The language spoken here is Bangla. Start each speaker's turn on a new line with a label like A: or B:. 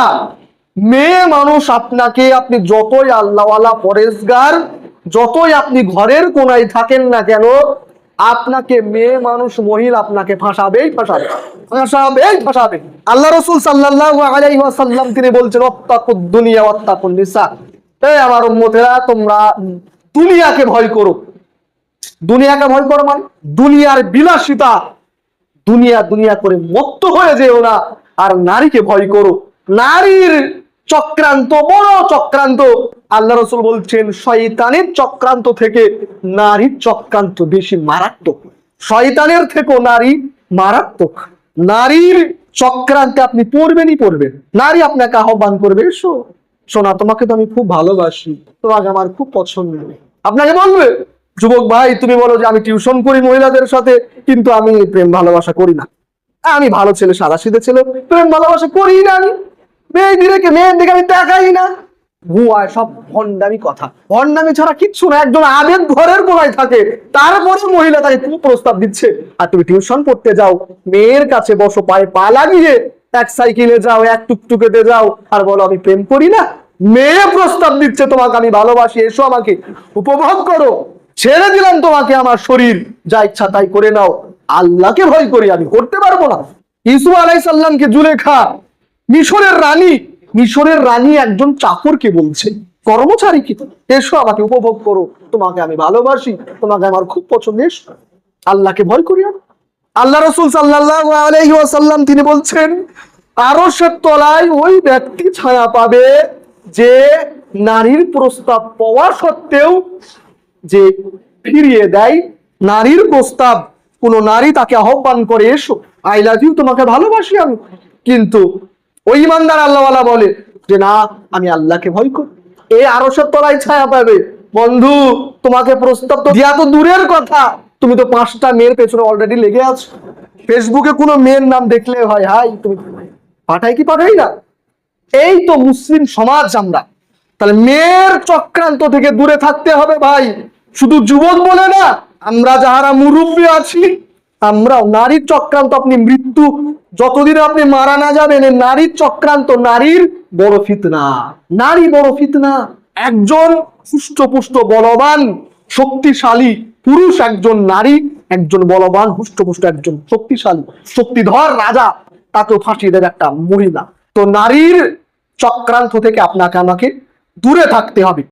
A: মহিলা মেয়ে মানুষ আপনাকে আপনি যতই আল্লাহওয়ালা পরেশগার, যতই আপনি ঘরের কোনায় থাকেন না কেন, আপনাকে মেয়ে মানুষ, মহিলা আপনাকে ফাঁসাবেই ফাঁসাবে। ফাঁসাবেই ফাঁসাবে। আল্লাহ রসুল সাল্লাহ তিনি বলছেন অত্তাকুদ দুনিয়া অত্তাকুন নিসা। এই আমার উম্মতেরা, তোমরা দুনিয়াকে ভয় করো। দুনিয়াকে ভয় করো মানে? দুনিয়ার বিলাসিতা। দুনিয়া দুনিয়া করে মত্ত হয়ে যেও না, আর নারীকে ভয় করো। নারীর চক্রান্ত, বড় চক্রান্ত। আল্লাহ রসুল বলছেন, শয়তানের চক্রান্ত থেকে নারীর চক্রান্ত বেশি মারাত্মক। শয়তানের থেকেও নারী মারাত্মক। নারীর চক্রান্তে আপনি পড়বেনই পড়বেন। নারী আপনাকে আহ্বান করবে, এসো, শোনা, তোমাকে তো আমি খুব ভালোবাসি। তোমাকে আমার খুব পছন্দ। আপনাকে বলবে, যুবক ভাই, তুমি বলো যে আমি টিউশন করি মহিলাদের সাথে, কিন্তু আমি প্রেম ভালোবাসা করি না। আমি ভালো ছেলে সাদা সিধে ছেলে, প্রেম ভালোবাসা করি না আমি। মেয়ে দিকে মেয়ের দিকে আমি তাকাই না। ভুয়ায় সব ভণ্ডামি কথা। ভণ্ডামি ছাড়া কিচ্ছু না একজন আবেদ ঘরের কোনায় থাকে। তারপরে মহিলা তাকে খুব প্রস্তাব দিচ্ছে? আর তুমি টিউশন পড়তে যাও মেয়ের কাছে বসো পায়ে পা লাগিয়ে এক সাইকেলে যাও এক টুকটুকেতে যাও। আর বলো আমি প্রেম করি না? মেয়ে প্রস্তাব দিচ্ছে তোমাকে আমি ভালোবাসি এসো আমাকে উপভোগ করো। ছেড়ে দিলাম তোমাকে আমার শরীর যা ইচ্ছা তাই করে নাও। আল্লাহকে ভয় করি আমি করতে পারব না। ইসু আলাই সাল্লামকে জুলেখা মিশরের রানী মিশরের রানী একজন চাকরকে বলছে, কর্মচারী কি? এসো আমাকে উপভোগ করো। তোমাকে আমি ভালোবাসি, তোমাকে আমার খুব পছন্দ এসো আল্লাহকে ভয় করি আল্লাহ রসুল সাল্লাহ তিনি বলছেন, আরশের তলায় ওই ব্যক্তি ছায়া পাবে যে নারীর প্রস্তাব পাওয়া সত্ত্বেও যে ফিরিয়ে দেয়। নারীর প্রস্তাব, কোন নারী তাকে আহ্বান করে, এসো, আই লাভ ইউ, তোমাকে ভালোবাসি আমি। কিন্তু ওই ইমানদার আল্লাহওয়ালা বলে যে, না, আমি আল্লাহকে ভয় করি। এই আরশের তলায় ছায়া পাবে। বন্ধু, তোমাকে প্রস্তাব তো দিয়া তো দূরের কথা। তুমি তো পাঁচটা মেয়ের পেছনে অলরেডি লেগে আছো। ফেসবুকে কোনো মেয়ের নাম দেখলে হয়, হাই, তুমি পাঠাই কি পাঠাই না? এই তো মুসলিম সমাজ আমরা। তাহলে মেয়ের চক্রান্ত থেকে দূরে থাকতে হবে ভাই। শুধু যুবক বলে না, আমরা যাহারা মুরব্বী আছি আমরাও নারীর চক্রান্ত আপনি মৃত্যু যতদিন আপনি মারা না যাবেন নারীর চক্রান্ত, নারীর বড় ফিতনা, নারী বড় ফিতনা। একজন হুষ্টপুষ্ট বলবান, শক্তিশালী পুরুষ একজন নারী, একজন বলবান হুষ্টপুষ্ট একজন শক্তিশালী, শক্তিধর রাজা, তাকেও ফাঁসিয়ে দেবে একটা মহিলা। তো নারীর চক্রান্ত থেকে আপনাকে আমাকে দূরে থাকতে হবে।